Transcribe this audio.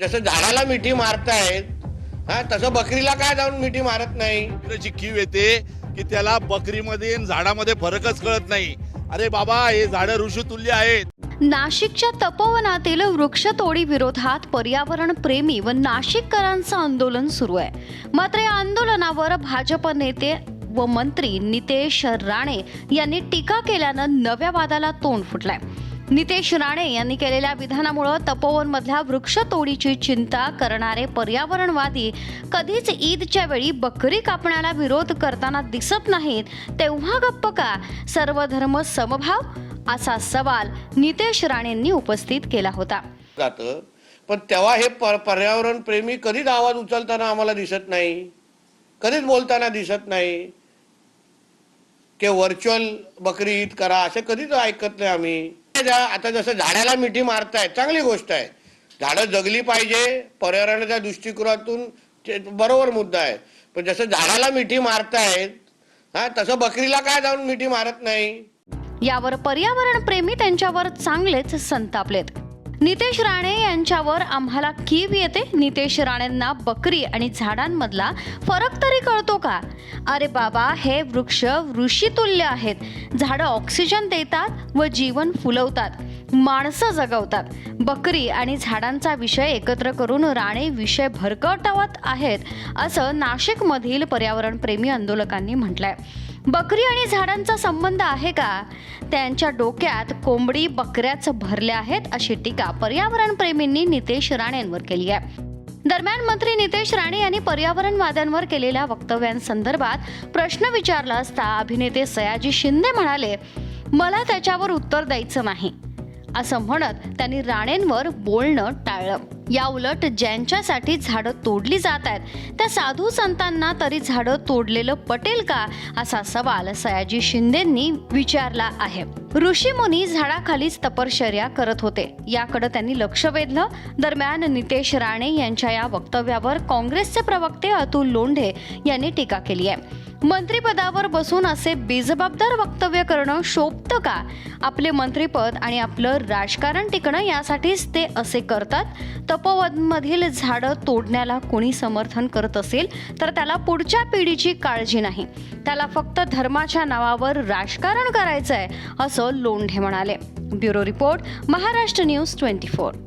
जसं झाडाला मिठी मारतायत हा तसं बकरीला काय जाऊन मिठी मारत नाही? त्याची कीव येते की त्याला बकरीमध्ये आणि झाडामध्ये फरकच कळत नाही. अरे बाबा हे झाडं ऋषितुल्य आहेत. नाशिकच्या तपोवनातील वृक्षतोडी विरोधात पर्यावरण प्रेमी व नाशिककरांचं आंदोलन सुरू आहे. मात्र या आंदोलनावर भाजप नेते व मंत्री नितेश राणे यांनी टीका केल्यानं नव्या वादाला तोंड फुटलंय. नितेश राणे यांनी केलेल्या विधानामुळं तपोवनमधल्या वृक्षतोडीची चिंता करणारे पर्यावरणवादी कधीच ईदच्या वेळी बकरी कापण्याला विरोध करताना दिसत नाहीत तेव्हा गप्प का? सर्वधर्म समभाव? असा सवाल नितेश राणेंनी उपस्थित केला होता. पण तेव्हा हे पर पर्यावरण प्रेमी कधीच आवाज उचलताना आम्हाला दिसत नाही कधीच बोलताना दिसत नाही. की व्हर्च्युअल बकरी ईद करा असे कधीच ऐकत नाही आम्ही. आता जसं झाडाला मिठी मारतायत चांगली गोष्ट आहे. झाडं जगली पाहिजे पर्यावरणाच्या दृष्टिकोनातून बरोबर मुद्दा आहे. पण जसं झाडाला मिठी मारतायत हा तसं बकरीला काय जाऊन मिठी मारत नाही? यावर पर्यावरण प्रेमी त्यांच्यावर चांगलेच संतापलेत नितेश राणे यांच्यावर आम्हाला कीव येते. नितेश राणेंना बकरी आणि झाडांमधला फरक तरी कळतो का? अरे बाबा हे वृक्ष ऋषितुल्य आहेत. झाडं ऑक्सिजन देतात व जीवन फुलवतात. माणसं जगवतात. बकरी आणि झाडांचा विषय एकत्र करून राणे विषय भरकटवत आहेत असं नाशिकमधील पर्यावरणप्रेमी आंदोलकांनी म्हटलंय. बकरी आणि झाडांचा संबंध आहे का? त्यांच्या डोक्यात कोंबडी बकऱ्याच भरल्या आहेत अशी टीका पर्यावरणप्रेमींनी नितेश राणेंवर केली आहे. दरम्यान मंत्री नितेश राणे यांनी पर्यावरणवाद्यांवर केलेल्या वक्तव्यांसंदर्भात प्रश्न विचारला असता अभिनेते सयाजी शिंदे म्हणाले मला त्याच्यावर उत्तर द्यायचं नाही. असं म्हणत त्यांनी राणेंवर बोलणं टाळलं. या उलट ज्यांच्यासाठी झाडं तोडली जात आहेत त्या साधू संतांना तरी झाडं तोडलेलं पटेल का? असा सवाल सयाजी शिंदेंनी विचारला आहे. ऋषीमुनी झाडाखालीच तपश्चर्या करत होते. याकडे त्यांनी लक्ष वेधलं. दरम्यान नितेश राणे यांच्या या वक्तव्यावर काँग्रेसचे प्रवक्ते अतुल लोंढे यांनी टीका केली आहे. मंत्रीपदावर बसून असे बेजबाबदार वक्तव्य करणं शोभतं का? आपले मंत्रीपद आणि आपलं राजकारण टिकणं यासाठीच ते असे करतात? तपोवनमधील झाडं तोडण्याला कोणी समर्थन करत असेल तर त्याला पुढच्या पिढीची काळजी नाही. त्याला फक्त धर्माच्या नावावर राजकारण करायचं आहे असं लोंढे म्हणाले. Bureau report Maharashtra news twenty four.